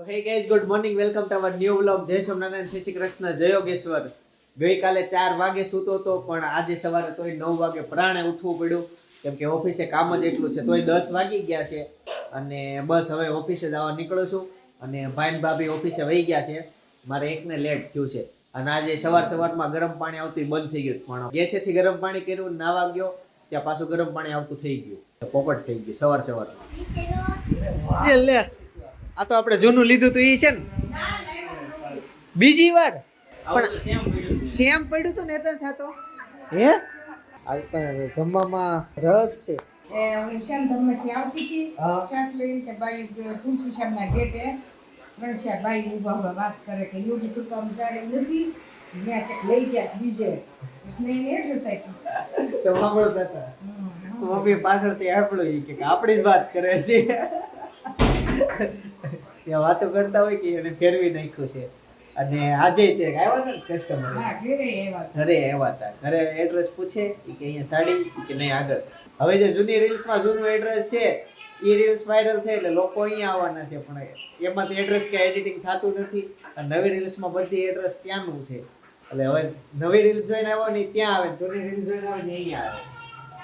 તો hey guys good morning welcome to our new vlog જય સોમનારાયણ શ્રી શ્રી કૃષ્ણ જય યોગેશ્વર. ગઈકાલે ચાર વાગે સૂતો હતો પણ આજે સવારે તોય નવ વાગે પ્રાણે ઉઠવું પડ્યું. કેમ કે ઓફિસે કામ જ એટલું છે તોય દસ વાગી ગયા છે. અને બસ હવે ઓફિસે જવા નીકળું છું. અને ભાઈ ભાભી ઓફિસે વહી ગયા છે. મારે એકને લેટ થયું છે. અને આજે સવાર સવારમાં ગરમ પાણી આવતું બંધ થઈ ગયું પણ ગેસેથી ગરમ પાણી કર્યું નાવા ગયો. ત્યાં પાછું ગરમ પાણી આવતું થઈ ગયું. પોપટ થઈ ગયું સવાર સવારમાં. આ તો આપણે જૂનું લીધું તો એ છે ને? બીજી વાર. પણ સેમ પડ્યું તો. નેતન સાતો હે? આજ પણ જમવામાં રસ છે. એ હું શ્યામ ધર્મથી આવતી હતી. શાક લઈને કે ભાઈ તુલસી શ્યામના ગેટે ત્રણ ચાર ભાઈ ઊભા ઊભા વાત કરે કે યોગી કૃપા જાડે નથી. મેં કંઈક લઈ ગયા બીજે. સ્નેહ એટલું સાચું તો સાંભળતા હતા. મમ્મી પાછળથી આપણું કે આપણી જ વાત કરે છે. ત્યાં વાતો કરતા હોય કે એને ફેરવી નાખ્યું છે. અને આજે તે આવ્યા ને કસ્ટમર ઘરે આવ્યા હતા ઘરે એડ્રેસ પૂછે કે અહીંયા સાડી કે નહીં આગળ. હવે જે જૂની રીલ્સમાં જૂનું એડ્રેસ છે એ રીલ્સ વાયરલ થઈ એટલે લોકો અહીંયા આવવાના છે પણ એમાં તો એડ્રેસ કે એડિટિંગ થતું નથી. અને નવી રીલ્સમાં બધી એડ્રેસ ત્યાંનું છે. એટલે હવે નવી રીલ્સ જોઈને આવ્યો ને ત્યાં આવે જૂની રીલ્સ જોઈને આવે ને અહીંયા આવે.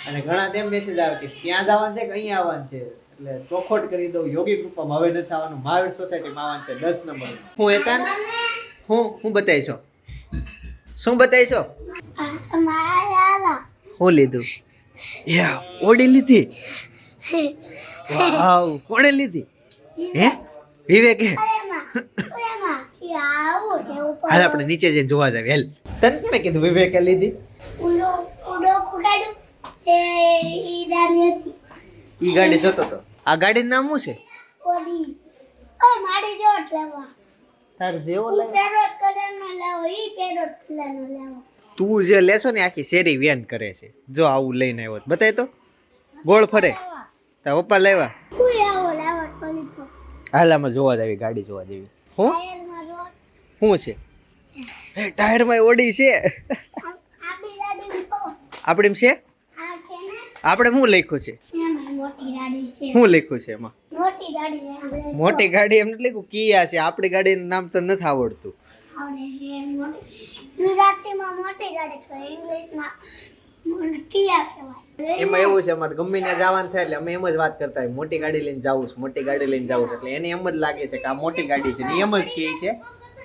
અને ઘણા તેમ મેસેજ આવે કે ત્યાં જવાનું છે કે અહીંયા આવવાનું છે? એટલે ચોખોટ કરી દઉં. યોગી ગ્રુપમાં હવે નથી આવવાનું મહાવીર સોસાયટીમાં આવવાનું છે દસ નંબર હું એતાન હું હું બતાવીશો? શું બતાવીશો? હું લીધું. યા ઓડી લીધી? વાવ કોણે લીધી? હે? વિવેક? હે હાલ આપણે નીચે જઈને જોવા જાવ. હેલ. તને કોણે કીધું વિવેકે લીધી? ઈ ગાડી જોતો તો. આ ગાડીનું નામ શું છે? તાર જેવો તું જે લેશો ને આખી શેરી વેન કરે છે. જો આવું લઈને આવ્યો બતાય તો. ગોળ ફરે. તાર પપ્પા લેવા હાલ હાલામાં જોવા જાવી ગાડી જોવા જેવી હું? શું છે? એ ટાયરમાં ઓડી છે. આપણે એમ છે? આપણે શું લખ્યું છે? શું લખ્યું છે એમાં? મોટી ગાડી એમ નથી લખ્યું? કિયા છે. આપણી ગાડીનું નામ તો નથી આવડતું. આવડે છે મોટી. ગુજરાતીમાં મોટી ગાડી કહેવાય ઇંગ્લિશમાં કિયા કહેવાય. એમાં એવું છે અમારે ગમે ત્યાં જવાનું થાય એટલે અમે એમ જ વાત કરતા હોય મોટી ગાડી લઈને જાવું છું મોટી ગાડી લઈને જવું છે. એટલે એને એમ જ લાગે છે કે આ મોટી ગાડી છે. ને એમ જ કહે છે.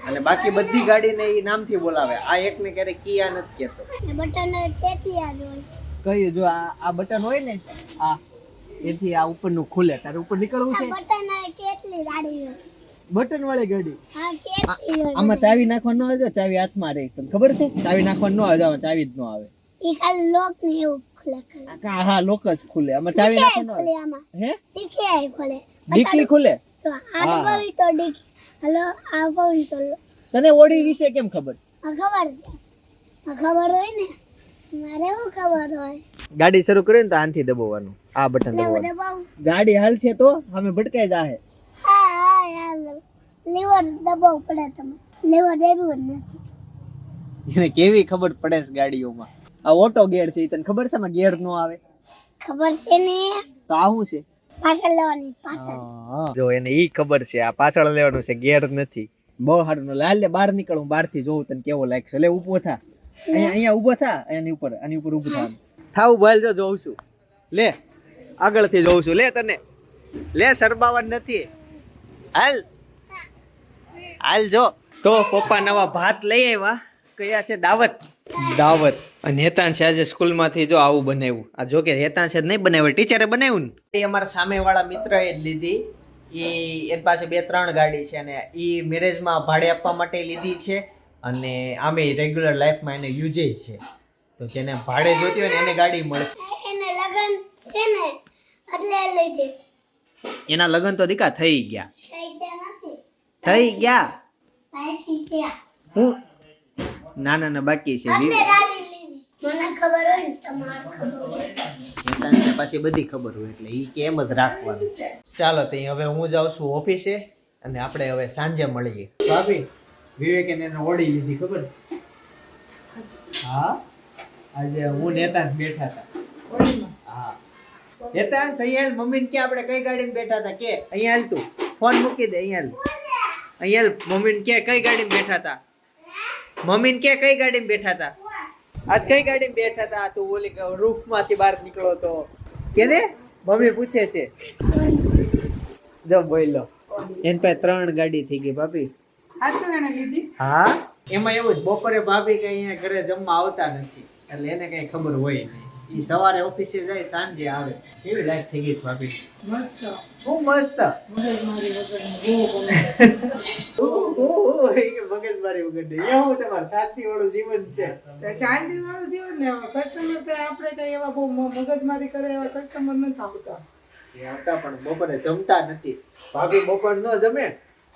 અને બાકી બધી ગાડીને એ નામથી બોલાવે. આ એકને ક્યારેક કિયા નથી કહેતો. બટન હોય. કયું જો આ આ બટન હોય ને આ એથી આ ઉપરનું ખુલે. તારે ઉપર નીકળવું છે? બટન કેટલી ગાડી બટન વાળી ગાડી? આમાં ચાવી નાખવા ન આવે ચાવી હાથમાં રહે. તમને ખબર છે? ચાવી નાખવા ન આવે આમાં ચાવી જ ન આવે. એ ખાલી લોક ને એવું ખુલે ખુલે. હા હા લોક જ ખુલે. આમાં ચાવી નાખવા ન આવે. હે? ડીકી આય ખુલે. ડીકી ખુલે? તો આ તો ડીકી. હલો તો તને ઓડી વિશે કેમ ખબર? આ ખબર છે? આ ખબર હોય ને? મારે હું ખબર હોય? ગાડી શરૂ કરી ને તો આનથી દબાવવાનું. આ બટન દબાવવાનું. ગાડી હાલ છે તો અમે ભટકાઈ જાહે. હા હા યાર લીવર દબાવ પડે તમે. લીવર દેવું નથી. એને કેવી ખબર પડે છે ગાડીઓમાં? આ ઓટો ગેર છે તને ખબર છે માં ગેર નો આવે? ખબર છે ને. તો આ શું છે? પાછળ લેવાની પાછળ. જો એને ઈ ખબર છે આ પાછળ લેવાનું છે ગેર નથી. બહુ સારું લાલ લે બહાર નીકળું બહારથી જોઉં તને કેવો લાગશે. લે ઉપો થા. અહીંયા અહીંયા ઊભો થા એની ઉપર આની ઉપર ઊભો થા. થાવ બોલ જો જોઉં છું. લે આગળથી જોઉં છું. લે તને. લે શરમાવાનું નથી. હાલ. હાલ જો. તો પપ્પા નવા ભાત લઈ આવ્યા. કયા છે? દાવત. દાવત. અને હેતાંશ આજે સ્કૂલમાંથી જો આવું બનાવ્યું. આ જો કે હેતાન જ નહીં બનાવ્યું ટીચરે બનાવ્યું ને. એ અમારા સામેવાળા મિત્રએ જ લીધી. એ એની પાસે બે ત્રણ ગાડી છે અને એ મેરેજમાં ભાડે આપવા માટે લીધી છે. અને આમે રેગ્યુલર લાઈફમાં એને યુઝે છે. તો જેને ભાડે જોતી હોય ને એને ગાડી મળે. એને લગન છે ને એટલે લઈ દે એના લગ્ન તો દીકા થઈ ગયા. થઈ ગયા નથી. થઈ ગયા? બાકી ગયા હું? ના ના ના બાકી છે. એટલે ગાડી લીધી. મને ખબર હોય ને તમારે ખબર હોય. હેતાંશને પાછી બધી ખબર હોય એટલે એ કે એમ જ રાખવાનું. ચાલો તો હવે હું જાઉં છું ઓફિસે અને આપણે હવે સાંજે મળીએ. ભાભી? વિવેકે એને ઓડી લીધી, ખબર? હા? આજે હું નેતા બેઠા હતા. હા. નેતા અહીંયા મમ્મીને કે આપણે કઈ ગાડીમાં બેઠા હતા? કે, અહીંયા હાલ તું. ફોન મૂકી દે, અહીંયા અહીંયા મમ્મીને કે, કઈ ગાડીમાં બેઠા હતા? મમ્મીને કે, કઈ ગાડીમાં બેઠા હતા? આજ કઈ ગાડીમાં બેઠા હતા? તું ઓલી રૂફમાંથી બહાર નીકળો તો. કે રે? મમ્મી પૂછે છે. જો બોલો એન પાસે ત્રણ ગાડી થઈ ગઈ, ભાભી. હાચું એને લીધી? હા? એમાં એવું જ બપોરે ભાભી કે અહીંયા ઘરે જમવા આવતા નથી. એટલે એને કઈ ખબર હોય નહીં. ઈ સવારે ઓફિસે જાય સાંજે આવે. કેવી લાઈફ થઈ ગઈ ભાભી? મસ્ત. બહુ મસ્ત. મગજમારી વગર તમારું શાંતિ વાળું જીવન છે. શાંતિ વાળું જીવન ને કસ્ટમર તો આપણે કઈ એવા બહુ મગજમારી કરે એવા કસ્ટમર નથી આવતા. એ આવતા પણ બપોરે જમતા નથી. ભાભી બપોર ન જમે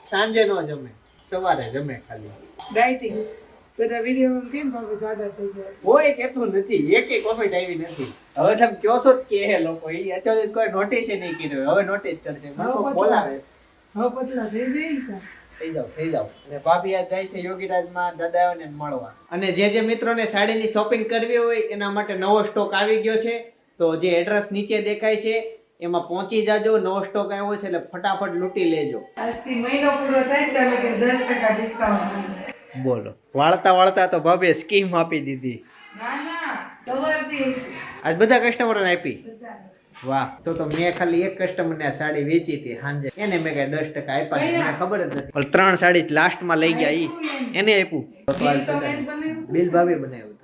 સાંજે ન જમે. સવારે જમે ખાલી. ડાયટિંગ બધા વિડીયોમાં કેમ ભાવે જાડા થઈ ગયા? કોઈ કહેતું નથી એકે કોમેન્ટ આવી નથી. હવે તમે કયો છો કે હે લોકો એ અત્યારે કોઈ નોટિસ નહીં કર્યું. હવે નોટિસ કરશે. મને. બોલાવે. હવે પતલા થઈ જઈ? થઈ જાવ થઈ જાવ અને ભાભી આજ જાય છે યોગીરાજમાં દાદાઓને મળવા. અને જે જે મિત્રોને સાડીની શોપિંગ કરવી હોય એના માટે નવો સ્ટોક આવી ગયો છે. તો જે એડ્રેસ નીચે દેખાય છે એમાં પહોંચી જાજો નવો સ્ટોક આવ્યો છે એટલે ફટાફટ લૂંટી લેજો. આજથી મહિનો પૂરો થાય એટલે કે દસ ટકા ડિસ્કાઉન્ટ બોલો વાળતા વાળતા તો ભાભે સ્કીમ આપી દીધી. ના ના સવારથી આજ બધા કસ્ટમરોને આપી? વાહ તો તો મેં ખાલી એક કસ્ટમરને આ સાડી વેચી હતી સાંજે. એને મેં કઈ દસ ટકા આપ્યા મને ખબર જ નથી. પણ ત્રણ સાડી લાસ્ટમાં લઈ ગયા ઈ. એને આપ્યું? બિલ તો બનાવ્યું. બિલ ભાભી બનાવ્યું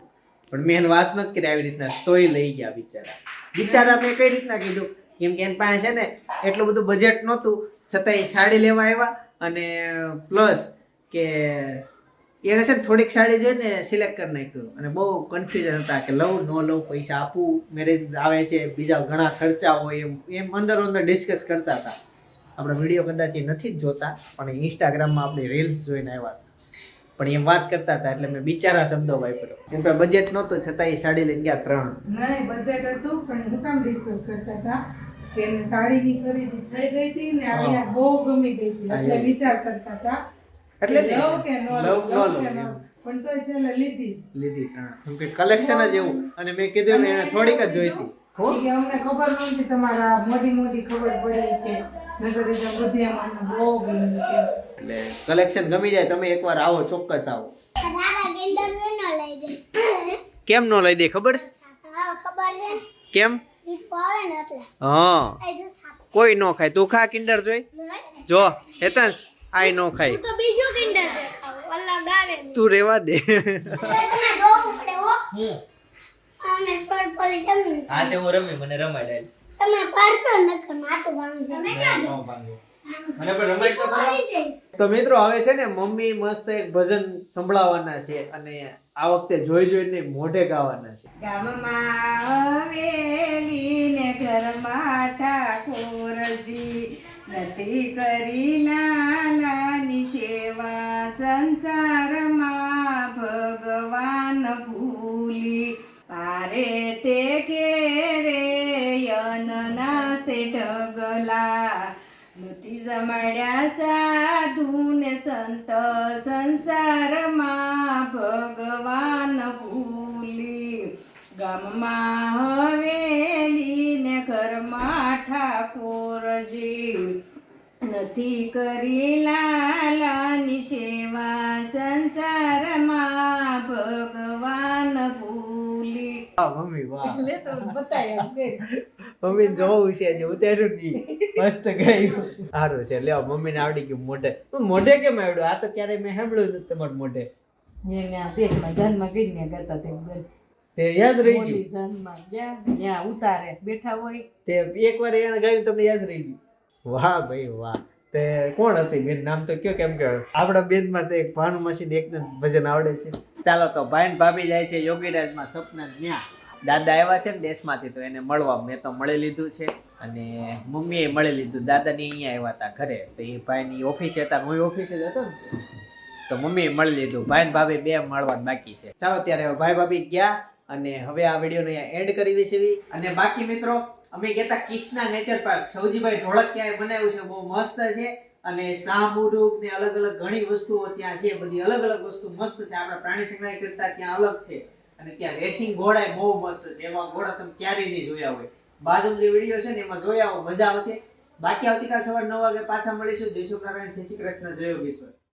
પણ મેં એને વાત નથી કરી આવી રીતના તોય લઈ ગયા બિચારા. બિચારા મેં કઈ રીતના કીધું? કેમ કે એની પાસે છે ને એટલું બધું બજેટ નહોતું છતાંય સાડી લેવા આવ્યા અને પ્લસ કે એને છે ને થોડીક સાડી જોઈને સિલેક્ટ કરી નાખ્યું. અને બહુ કન્ફ્યુઝન હતા કે લઉં, ન લઉં, પૈસા આપું મેરેજ આવે છે, બીજા ઘણા ખર્ચા હોય એમ એમ અંદર અંદર ડિસ્કસ કરતા હતા. આપણે વીડિયો કદાચ એ નથી જ જોતા, પણ ઇન્સ્ટાગ્રામમાં આપણે રીલ્સ જોઈને આવ્યા હતા. પણ એમ વાત કરતા હતા, એટલે મેં બિચારા શબ્દો વાપર્યો. એમ પાસે બજેટ નહોતું, છતાં એ સાડી લઈને ગયા ત્રણ. નહીં બજેટ હતું, પણ હું કામ ડિસ્કસ કરતા હતા? કે એને સાડીની ખરીદી થઈ ગઈ હતી ને આપણે બહુ ગમી ગઈ હતી. એટલે વિચાર કરતા હતા એટલે લવ કે નો લઉં કે નો પણ તોય છેલ્લે લીધી. લીધી ત્રણ કે કલેક્શન જ એવું. અને મેં કીધું એને થોડીક જ જોઈતી. હો. કે અમને ખબર નહોતી તમારા મોટી મોટી ખબર પડી કે નગર અમને બહુ ગમી છે. એટલે કલેક્શન ગમી જાય તમે એકવાર આવો ચોક્કસ આવો. દાદા ગિલ્ડર ન લઈ દે? કેમ ન લઈ દે ખબર છે? ખબર કેમ? હા. એ જો છાપ. કોઈ ન ખાય. તું ખા કિન્ડર જોઈ? જો હેતન આય ન ખાય. તો બીજું કિન્ડર દેખાવ અલગ આવે ને. તું રેવા દે. હો. અમે પોલીસ હા તે હું રમી મને રમાડાય તમે પાડશો નકર માથું ભાંગશે મને પણ રમાડ તો ખરા. તો મિત્રો હવે છે ને મમ્મી મસ્ત એક ભજન સંભળાવવાના છે અને આ વખતે જોઈ જોઈને મોઢે ગાવાના છે. ગામમાં ઠાકોરજી નથી કરી લાલાની સેવા સંસારમાં ભગવાન ભૂલી પારે તે ઘેરે યનના સે ઢગલા નથી જમાડ્યા સાધુ ને સંત સંસારમાં ભગવાન ભૂલી ગામમાં હવેલી ને ઘરમાં ઠાકોરજી નથી કરી લાલાની સેવા સંસારમાં ભગવાન ભૂલી. મમ્મી વાહ. લે તો બતાય મમ્મી જોવું છે જે ઉતાર્યું નહીં. મસ્ત ગાયું. સારું છે લ્યો મમ્મીને આવડી ગયું મોઢે. મોઢે કેમ આવડ્યું? આ તો ક્યારેય મેં સાંભળ્યું નથી તમારું મોઢે. આ દેશમાં જન્મ ગઈ ને કરતા તેમ ગઈ. તે યાદ રહી ગયું. જન્મમાં જ્યાં જ્યાં ઉતારે બેઠા હોય. તે એકવાર એને ગાયું તમને યાદ રહી ગયું. વાહ ભાઈ વાહ. તે કોણ હતી? બેન નામ તો કયો કેમ કે આપણા બેનમાં તો એક ભાનુ મશીન એકને ભજન આવડે છે. ચાલો તો ભાઈ ભાભી જાય છે યોગીરાજમાં સપના ન્યા દાદા આવ્યા છે ને દેશમાંથી તો એને મળવા મેં તો મળી લીધું છે. અને મમ્મીએ મળી લીધું. દાદાની અહીંયા આવ્યા હતા ઘરે. તો એ ભાઈની ઓફિસે હતા. હું ઓફિસે જ હતો ને. તો મમ્મીએ મળી લીધું. ભાઈ ને ભાભી બે મળવા બાકી છે. ચાલો ત્યારે ભાઈ ભાભી ગયા. અને હવે આ વિડીયોને અહીંયા એન્ડ કરી દઈશું અને બાકી મિત્રો, અમે ગયા હતા નેચર પાર્ક સૌજીભાઈ ઢોળકિયાએ બનાવ્યું છે? બહુ મસ્ત છે. અને શાહમુરુગ ને અલગ અલગ ઘણી વસ્તુઓ ત્યાં છે. બધી અલગ અલગ વસ્તુ મસ્ત છે. આપણા પ્રાણી સંગ્રહ કરતા ત્યાં અલગ છે. અને ત્યાં રેસિંગ ઘોડા બહુ મસ્ત છે. એવા ઘોડા તમે ક્યારેય નહીં જોયા હોય. બાજુ જે વીડિયો છે ને એમાં જોયા હોય મજા આવશે. બાકી આવતીકાલ સવાર નવ વાગે પાછા મળીશું. જય શ્રી જય શ્રી કૃષ્ણ. જય યોગેશ્વર.